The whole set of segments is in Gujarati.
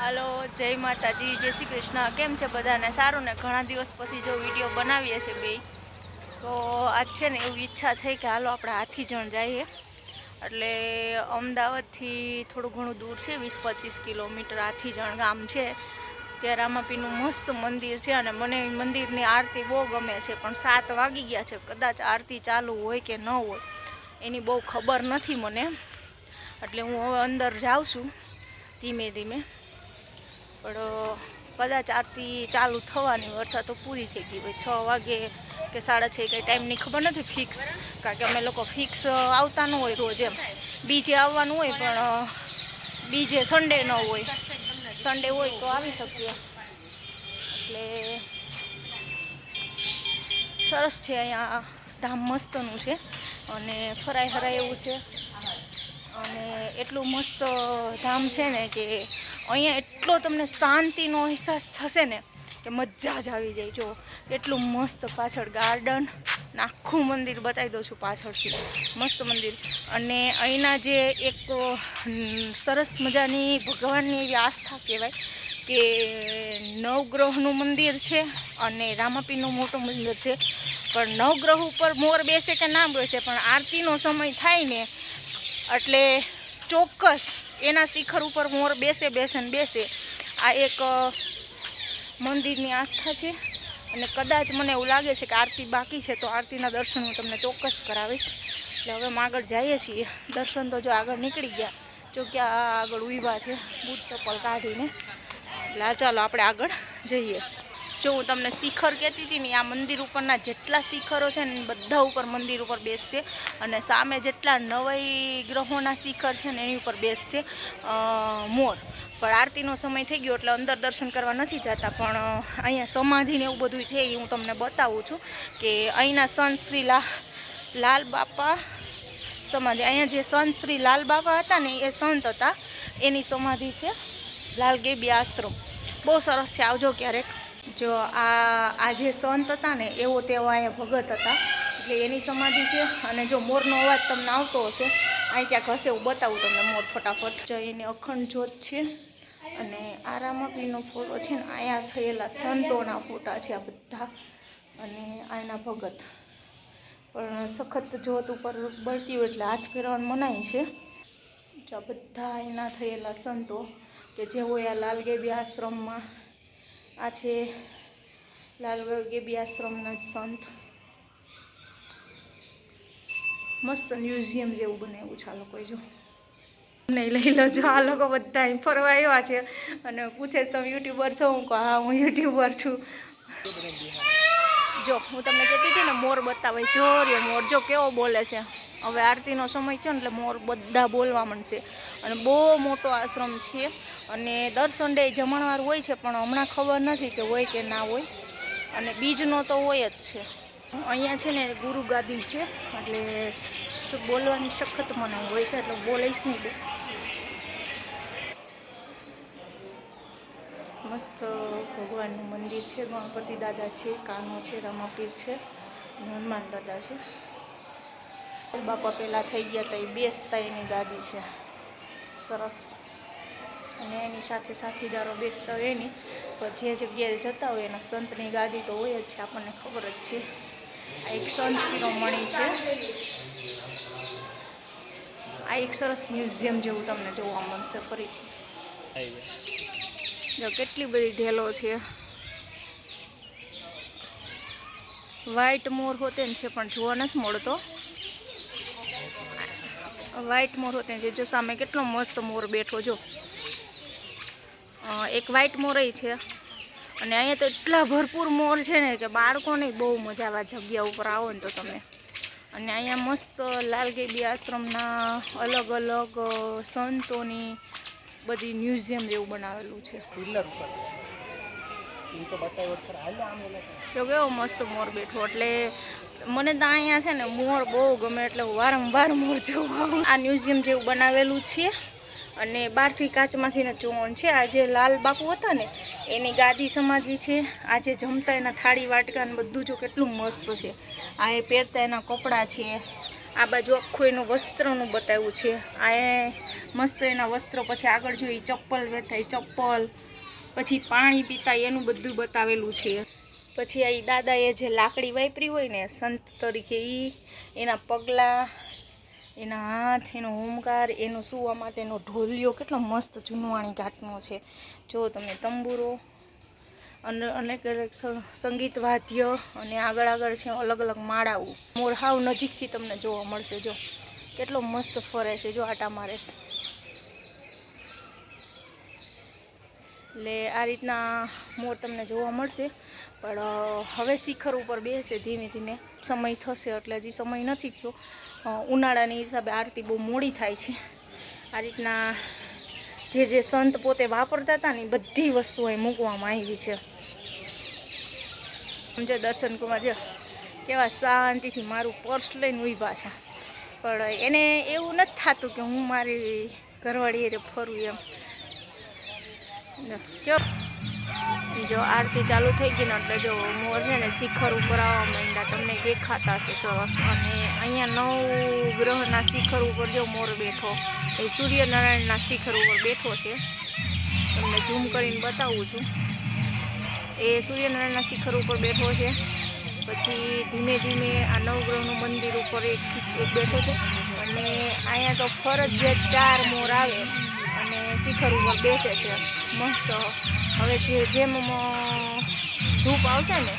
હાલો, જય માતાજી, જય શ્રી કૃષ્ણ. કેમ છે બધાને? સારું ને? ઘણા દિવસ પછી જો વીડિયો બનાવીએ છીએ બે. તો આજ છે ને એવી ઈચ્છા થઈ કે હાલો આપણે હાથીજણ જઈએ. એટલે અમદાવાદથી થોડું ઘણું દૂર છે, વીસ પચીસ કિલોમીટર હાથીજણ ગામ છે. ત્યાં રામાપીનું મસ્ત મંદિર છે અને મને મંદિરની આરતી બહુ ગમે છે, પણ સાત વાગી ગયા છે. કદાચ આરતી ચાલુ હોય કે ન હોય, એની બહુ ખબર નથી મને. એટલે હું હવે અંદર જાઉં છું, ધીમે ધીમે. પણ કદાચ આરતી ચાલુ થવાની અર્થાત તો પૂરી થઈ ગઈ હોય. છ વાગે કે સાડા છ કંઈ ટાઈમની ખબર નથી ફિક્સ કારણ કે અમે લોકો ફિક્સ આવતા ન હોય રોજ એમ. બીજે આવવાનું હોય પણ બીજે સન્ડે ન હોય. સન્ડે હોય તો આવી શકીએ. એટલે સરસ છે અહીંયા ધામ મસ્તનું છે અને ફરાય ફરાય એવું છે. અને એટલું મસ્ત ધામ છે ને કે અહીંયા એટલો તમને શાંતિનો અહેસાસ થશે ને કે મજા જ આવી જાય. જો એટલું મસ્ત પાછળ ગાર્ડન આખું મંદિર બતાવી દઉં છું પાછળથી. મસ્ત મંદિર. અને અહીંના જે એક સરસ મજાની ભગવાનની એવી આસ્થા કહેવાય કે નવગ્રહનું મંદિર છે અને રામાપીરનું મોટું મંદિર છે. પણ નવગ્રહ ઉપર મોર બેસે કે ના બેસે, પણ આરતીનો સમય થાય ને, એટલે ચોક્કસ એના શિખર ઉપર મોર બેસે બેસે ને બેસે. આ એક મંદિરની આસ્થા છે. અને કદાચ મને એવું લાગે છે કે આરતી બાકી છે, તો આરતીના દર્શન હું તમને ચોક્કસ કરાવીશ. એટલે હવે આગળ જઈએ છીએ. દર્શન તો જો આગળ નીકળી ગયા. જો ક્યાં આગળ ઊભા છે, બૂટ ચપ્પલ કાઢીને. એટલે ચાલો આપણે આગળ જઈએ. જો હું તમને શિખર કહેતી હતી ને આ મંદિર ઉપરના જેટલા શિખરો છે ને બધા ઉપર મંદિર ઉપર બેસશે અને સામે જેટલા નવાઈ ગ્રહોના શિખર છે ને એની ઉપર બેસશે મોર. પણ આરતીનો સમય થઈ ગયો એટલે અંદર દર્શન કરવા નથી જતા, પણ અહીંયા સમાધિને એવું બધું છે એ હું તમને બતાવું છું કે અહીંના સંત શ્રી લાલ બાપા સમાધિ. અહીંયા જે સંત શ્રી લાલ બાપા હતા ને એ સંત હતા. એની સમાધિ છે લાલ ગેબી આશ્રમ. બહુ સરસ છે, આવજો ક્યારેક. જો આ આ જે સંત હતા ને, એવો તેઓ અહીંયા ભગત હતા. એટલે એની સમાધિ છે અને જો મોરનો અવાજ તમને આવતો હશે, અહીં ક્યાંક હશે હું બતાવું તમને મોર ફટાફટ. જો એની અખંડ જ્યોત છે અને આરામપીનો ફોટો છે ને, અહીંયા થયેલા સંતોના ફોટા છે આ બધા અને આના ભગત. પણ સખત જોત ઉપર બળતી હોય એટલે હાથ ફેરવાનું મનાય છે. જો બધા એના થયેલા સંતો કે જેઓ આ લાલગેબી આશ્રમમાં આ છે લાલગેબી આશ્રમના જ સંત. મસ્ત મ્યુઝિયમ જેવું બનાવ્યું છે આ લોકોએ જો. નહીં લઈ લો જો, આ લોકો બધા અહીં ફરવા આવ્યા છે. અને પૂછે છે, તમે યુટ્યુબર છો? હું કહું, હા, હું યુટ્યુબર છું. જો, હું તમને કહેતી હતી ને, મોર બતાવે જો મોર. જો, કેવો બોલે છે. હવે આરતીનો સમય છે ને, એટલે મોર બધા બોલવા માંડશે. અને બહુ મોટો આશ્રમ છે. અને દર સન્ડે જમણવાર હોય છે, પણ હમણાં ખબર નથી કે હોય કે ના હોય. અને બીજનો તો હોય જ છે. અહીંયા છે ને ગુરુ ગાદી છે, એટલે બોલવાની સખત મનાઈ હોય છે, એટલે બોલાઈશ નહીં મસ્ત ભગવાનનું મંદિર છે, ગણપતિ દાદા છે, કાનો છે, રમાપીર છે, હનુમાન દાદા છે. બાપા પહેલાં થઈ ગયા હતા એ બેસતા એની ગાદી છે. સરસ. અને એની સાથે સાથીદારો બેસતા હોય એની. પણ જે જગ્યાએ જતા હોય એના સંતની ગાદી તો હોય જ છે, આપણને ખબર જ છે. આ એક સંત શિરોમણી છે. આ એક સરસ મ્યુઝિયમ જેવું તમને જોવા મળશે ફરીથી. જો કેટલી બધી ઢેલો છે. વ્હાઈટ મોર હોતે છે, પણ જોવા નથી મળતો. વ્હાઈટ મોર હોતે છે. જો સામે કેટલો મસ્ત મોર બેઠો, જો. એક વ્હાઇટ મોરઈ છે. અને અહીંયા તો એટલા ભરપૂર મોર છે ને કે બાળકોને બહુ મજા આવે જગ્યા ઉપર આવો ને તો તમે. અને અહીંયા મસ્ત લાલગેબી આશ્રમના અલગ અલગ સંતોની બધી મ્યુઝિયમ જેવું બનાવેલું છે. જ કેવો મસ્ત મોર બેઠો. એટલે મને તો અહીંયા છે ને મોર બહુ ગમે એટલે હું વારંવાર મોર જોવા આ મ્યુઝિયમ જેવું બનાવેલું છે. અને બહારથી કાચમાંથી ને ચોણ છે. આ જે લાલ બાપુ હતા ને, એની ગાદી સમાધિ છે. આ જે જમતા એના થાળી, વાટકા ને બધું જો કેટલું મસ્ત છે. આ એ પહેરતા એના કપડાં છે. આ બાજુ આખું એનું વસ્ત્રનું બતાવ્યું છે. આ એ મસ્ત એના વસ્ત્ર, પછી આગળ જોઈ ચપ્પલ વેઠાય, ચપ્પલ, પછી પાણી પીતા એનું બધું બતાવેલું છે. પછી આ દાદાએ જે લાકડી વાપરી હોય ને, સંત તરીકે એ એના પગલાં એના હાથ એનો હોમકાર એનો સૂવા માટેનો ઢોલિયો કેટલો મસ્ત જૂનવાણી ઘાટનો છે. જો તમે તંબુરો, અને અનેક સંગીત વાદ્ય, અને આગળ આગળ છે અલગ અલગ માળાઓ. મોર હાવ નજીકથી તમને જોવા મળશે. જો કેટલો મસ્ત ફરે છે. જો આટા મારે છે. એટલે આ રીતના મોર તમને જોવા મળશે. પણ હવે શિખર ઉપર બેસે ધીમે ધીમે. સમય થશે એટલે હજી સમય નથી થયો. ઉનાળાની હિસાબે આરતી બહુ મોડી થાય છે. આ રીતના જે જે સંત પોતે વાપરતા હતા ને બધી વસ્તુ અહીં મૂકવામાં આવી છે. સમજો દર્શન કુમાર જો કેવા શાંતિથી મારું પર્સ લઈને ઊભા છે. પણ એને એવું નથી થતું કે હું મારી ઘરવાળી હારે ફરું એમ. જો, જો આરતી ચાલુ થઈ ગઈ ને એટલે જો મોર છે ને શિખર ઉપર આવવા માંડ્યા. તમને દેખાતા હશે સરસ. અને અહીંયા નવ ગ્રહના શિખર ઉપર જો મોર બેઠો. એ સૂર્યનારાયણના શિખર ઉપર બેઠો છે. તમને ઝૂમ કરીને બતાવું છું. એ સૂર્યનારાયણના શિખર ઉપર બેઠો છે. પછી ધીમે ધીમે આ નવગ્રહનું મંદિર ઉપર એક એક બેઠો છે. અને અહીંયા તો ફરજિયાત ચાર મોર આવે. અને શિખર ઉપર બેસે છે. મસ્ત હવે જે જેમ ધૂપ આવશે ને,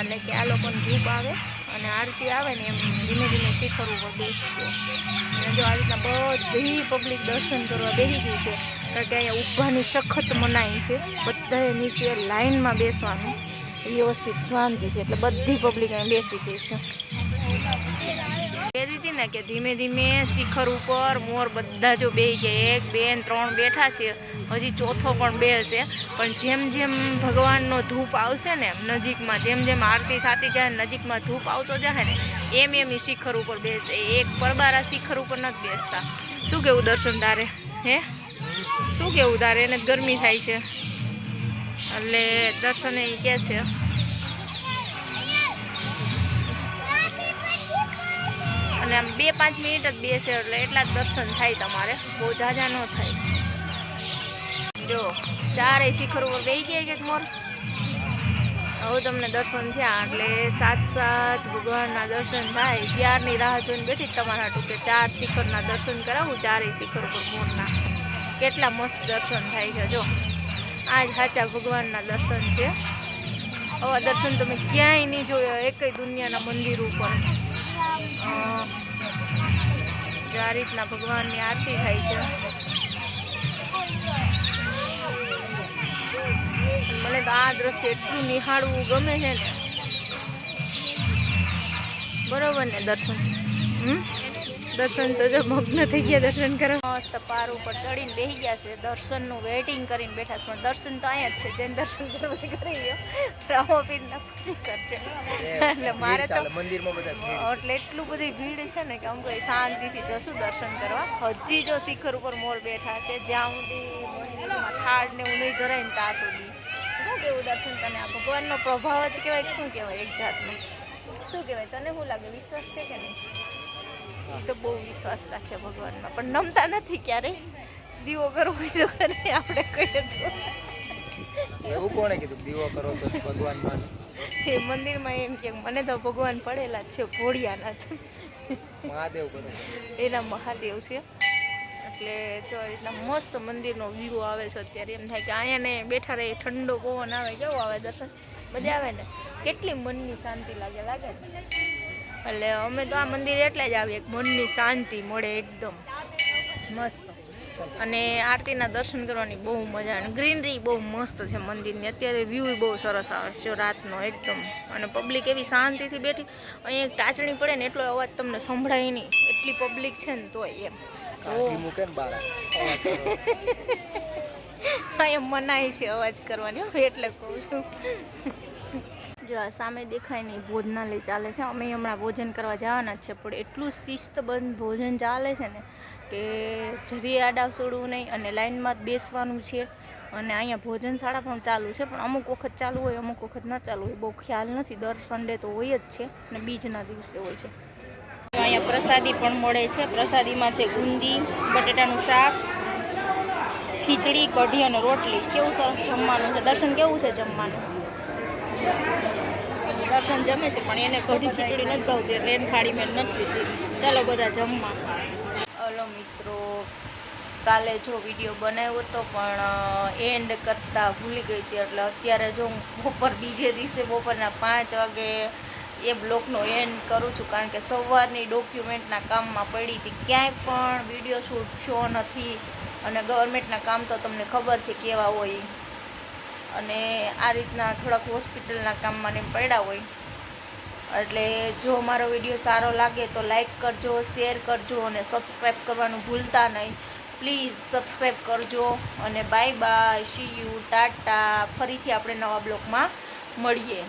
એટલે કે આ લોકોને ધૂપ આવે અને આરતી આવે ને એમ ધીમે ધીમે ઉપર બેસશે અને જો આ રીતના બધી પબ્લિક દર્શન કરવા બેસી ગઈ છે, કારણ કે અહીંયા ઊભાની સખત મનાઈ છે. બધાએ નીચે લાઇનમાં બેસવાનું, વ્યવસ્થિત શાંતિથી, એટલે બધી પબ્લિક અહીં બેસી ગઈ છે. કહેતી હતી ને કે ધીમે ધીમે શિખર ઉપર મોર બધા જો બે ગયા, એક, બે ત્રણ બેઠા છે. હજી ચોથો પણ બે હશે પણ જેમ જેમ ભગવાનનો ધૂપ આવશે ને નજીકમાં, જેમ જેમ આરતી થતી જાય નજીકમાં ધૂપ આવતો જાય ને, એમ એમ એ શિખર ઉપર બેસે. એક પરબારા શિખર ઉપર નથી બેસતા. શું કેવું દર્શન તારે? હે? શું કેવું તારે? એને ગરમી થાય છે. એટલે દર્શન એ કહે છે. અને આમ બે પાંચ મિનિટ જ બેસે એટલે એટલા જ દર્શન થાય તમારે. બહુ ઝાઝા ન થાય. જો ચારેય શિખર ઉપર ગઈ ગયા કે મોર. હવે તમને દર્શન થયા, એટલે સાત સાત ભગવાનના દર્શન થાય. ત્યારની રાહ જોઈને બેઠી તમારા હાટુ કે ચાર શિખરના દર્શન કરાવું, ચારેય શિખર ઉપર મોરના. કેટલા મસ્ત દર્શન થાય છે, જો. આ જ સાચા ભગવાનના દર્શન છે. આવા દર્શન તમે ક્યાંય નહીં જોયા, એકય દુનિયાના મંદિર ઉપર. જો આ રીતના ભગવાનની આરતી થાય છે. મને તો આ દ્રશ્ય એટલું નિહાળવું ગમે છે ને. બરોબર ને, દર્શન? હમ? દર્શન તો જો મગ્ન થઈ ગયા દર્શન કરવા. મસ્ત પાર ઉપર ચડીને બેસી ગયા છે. દર્શનનું વેઇટિંગ કરીને બેઠા છે. પણ દર્શન તો અહીંયા જ છે. જેને દર્શન કરવા કરી પછી કરશે એટલે મારે તો. એટલે એટલું બધી ભીડ છે ને કે આમ કોઈ શાંતિથી જશું દર્શન કરવા. હજી જો શિખર ઉપર મોર બેઠા છે જ્યાં સુધી મંદિરમાં થાળ ને એવું નહીં ધરાય ને ત્યાં સુધી. શું કેવું દર્શન તને આ ભગવાનનો પ્રભાવ જ કહેવાય શું કહેવાય? એક જાતનો. શું કહેવાય? તને શું લાગે? વિશ્વાસ છે કે નહીં? તો બહુ વિશ્વાસ રાખે ભગવાનમાં પણ નમતા નથી ક્યારેય દીવો કરવો તો કરે આપણે કહીએ તો. એવું કોણે કીધું? દીવો કરો તો ભગવાન એ મંદિરમાં એમ કે મને તો ભગવાન પડેલા જ છે ભોળિયાના મહાદેવ એના મહાદેવ છે. એટલે જો એટલા મસ્ત મંદિરનો વ્યૂ આવે છે અત્યારે એમ થાય કે અહીંયા ને બેઠા રહે ઠંડો પવન આવે કેવો આવે દર્શન? મજા આવે ને? કેટલી મનની શાંતિ લાગે લાગે ને? એટલે અમે તો આ મંદિર એટલે જ આવીએ. મનની શાંતિ મળે એકદમ. મસ્ત. અને આરતીના દર્શન કરવાની બહુ મજા અને ગ્રીનરી બહુ મસ્ત છે મંદિરની. અત્યારે વ્યૂ બહુ સરસ આવે છે રાતનો એકદમ. અને પબ્લિક એવી શાંતિથી બેઠી. અહીંયા એક ટાચણી પડે ને એટલો અવાજ તમને સંભળાય નહીં. એટલી પબ્લિક છે ને તોય એમ. અહીંયા મનાય છે અવાજ કરવાની. એટલે કહું છું. જો આ સામે દેખાય નહીં ભોજનાલય ચાલે છે. અમે હમણાં ભોજન કરવા જવાના જ છે, પણ એટલું શિસ્તબંધ ભોજન ચાલે છે ને કે જરી આડા છોડવું નહીં અને લાઇનમાં જ બેસવાનું છે. અને અહીંયા ભોજનશાળા પણ ચાલુ છે, પણ અમુક વખત ચાલુ હોય, અમુક વખત ન ચાલુ હોય. બહુ ખ્યાલ નથી, દર સન્ડે તો હોય જ છે અને બીજના દિવસે હોય છે. અહીંયા પ્રસાદી પણ મળે છે. પ્રસાદીમાં છે ગુંદી, બટેટાનું શાક, ખીચડી, કઢી અને રોટલી. કેવું સરસ જમવાનું છે? દર્શન કેવું છે જમવાનું? દર્શન જમે છે, પણ એને કઢી ખીચડી નથી ભાવતી, એટલે એને થાળી મેં નથી લીધી. ચાલો બધા જમવા. હલો મિત્રો, કાલે જો વીડિયો બનાવ્યો હતો, પણ એન્ડ કરતાં ભૂલી ગઈ હતી, એટલે અત્યારે જો હું બપોર બીજે દિવસે બપોરના પાંચ વાગે એ બ્લોગનો એન્ડ કરું છું, કારણ કે સવારની ડોક્યુમેન્ટના કામમાં પડી હતી. ક્યાંય પણ વીડિયો શૂટ થયો નથી, અને ગવર્મેન્ટના કામ તો તમને ખબર છે કેવા હોય. અને આ રીતના થોડાક હોસ્પિટલના કામમાં ને પડ્યા હોય. એટલે જો મારો વીડિયો સારો લાગે તો લાઈક કરજો, શેર કરજો અને સબસ્ક્રાઈબ કરવાનું ભૂલતા નહીં. પ્લીઝ સબસ્ક્રાઈબ કરજો અને bye bye, see you, tata. ફરીથી આપણે નવા બ્લોગમાં મળીએ.